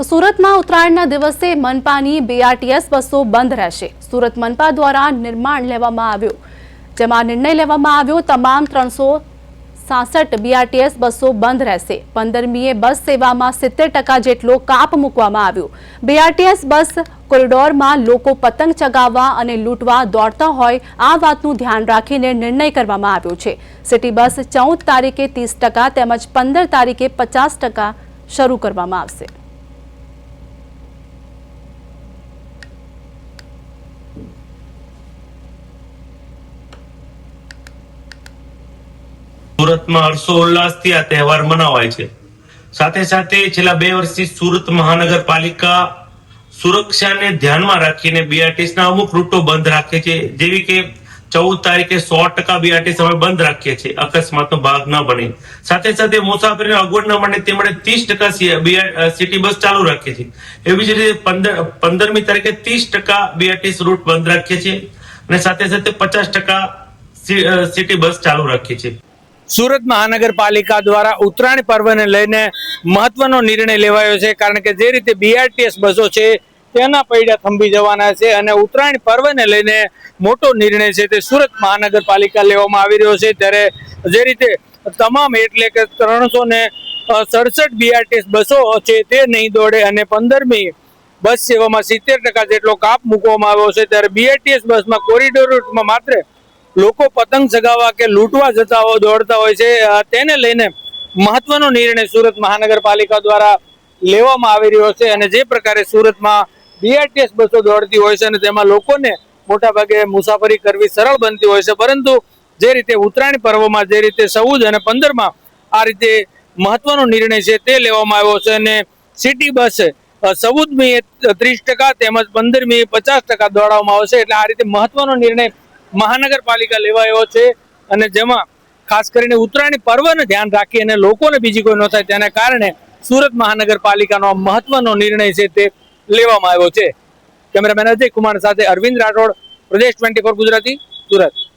તો સુરતમાં ઉત્તરાયણના દિવસે મનપાની બીઆરટીએસ બસો બંધ રહેશે. સુરત મનપા દ્વારા નિર્માણ લેવામાં આવ્યું. જેમાં નિર્ણય લેવામાં આવ્યો, તમામ ત્રણસો સાસઠ બીઆરટીએસ બસો બંધ રહેશે. પંદરમીએ બસ સેવામાં સિત્તેર ટકા જેટલો કાપ મૂકવામાં આવ્યો. બીઆરટીએસ બસ કોરિડોરમાં લોકો પતંગ ચગાવવા અને લૂંટવા દોડતા હોય, આ વાતનું ધ્યાન રાખીને નિર્ણય કરવામાં આવ્યો છે. સિટી બસ ચૌદ તારીખે ત્રીસ ટકા તેમજ પંદર તારીખે પચાસ ટકા શરૂ કરવામાં આવશે. સુરતમાં હર્ષોલ્લાસથી આ તહેવાર મનાવાય છે. સાથે સાથે છેલ્લા બે વર્ષથી સુરત મહાનગરપાલિકા સુરક્ષાને ધ્યાનમાં રાખીને બીઆરટીસના અમુક રૂટો બંધ રાખે છે. જેવી કે ચૌદ તારીખે સો ટકા બીઆરટીએસ અમે બંધ રાખીએ છીએ. અકસ્માતનો ભાગ ન બને. સાથે સાથે મુસાફરીને અગવડ ન મળે તે માટે ત્રીસ ટકા સિટી બસ ચાલુ રાખીએ છીએ એવી જ રીતે પંદર પંદરમી તારીખે ત્રીસ ટકા બીઆરટીએસ રૂટ બંધ રાખીએ છીએ. અને સાથે સાથે પચાસ ટકા સિટી બસ ચાલુ રાખીએ છીએ. સુરત મહાનગરપાલિકા દ્વારા ઉત્તરાયણ પર્વને લઈને મહત્વનો નિર્ણય લેવાયો છે, કારણ કે જે રીતે બીઆરટીએસ બસો છે, તેના પૈડા થંભી જવાના છે અને ઉત્તરાયણ પર્વને લઈને મોટો નિર્ણય છે તે સુરત મહાનગરપાલિકા લેવામાં આવી રહ્યો છે. ત્યારે જે રીતે તમામ એટલે કે ત્રણસો ને સડસઠ બીઆરટીએસ બસો છે તે નહીં દોડે અને પંદરમી બસ સેવામાં સિત્તેર ટકા જેટલો કાપ મૂકવામાં આવ્યો છે. ત્યારે બીઆરટીએસ બસમાં કોરિડોર રૂટમાં માત્ર લોકો પતંગ ચગાવવા કે લૂંટવા જતા હોય, દોડતા હોય છે તેને લઈને મહત્વનો નિર્ણય સુરત મહાનગરપાલિકા દ્વારા લેવામાં આવી રહ્યો છે અને જે પ્રકારે સુરતમાં બીઆરટીએસ બસો દોડતી હોય છે અને તેમાં લોકોને મોટાભાગે મુસાફરી કરવી સરળ બનતી હોય છે, પરંતુ જે રીતે ઉત્તરાયણ પર્વમાં જે રીતે ચૌદ અને પંદરમાં આ રીતે મહત્વનો નિર્ણય છે તે લેવામાં આવ્યો છે અને સિટી બસ ચૌદમી ત્રીસ ટકા તેમજ પંદરમી પચાસ ટકા દોડાવવામાં આવશે. એટલે આ રીતે મહત્વનો નિર્ણય મહાનગરપાલિકા લેવાયો છે અને જેમાં ખાસ કરીને ઉત્તરાયણ પર્વને ધ્યાન રાખી અને લોકોને બીજી કોઈ ન થાય તેના કારણે સુરત મહાનગરપાલિકાનો મહત્વનો નિર્ણય છે તે લેવામાં આવ્યો છે. કેમેરામેન અજય કુમાર સાથે અરવિંદ રાઠોડ, પ્રદેશ ટ્વેન્ટી ગુજરાતી, સુરત.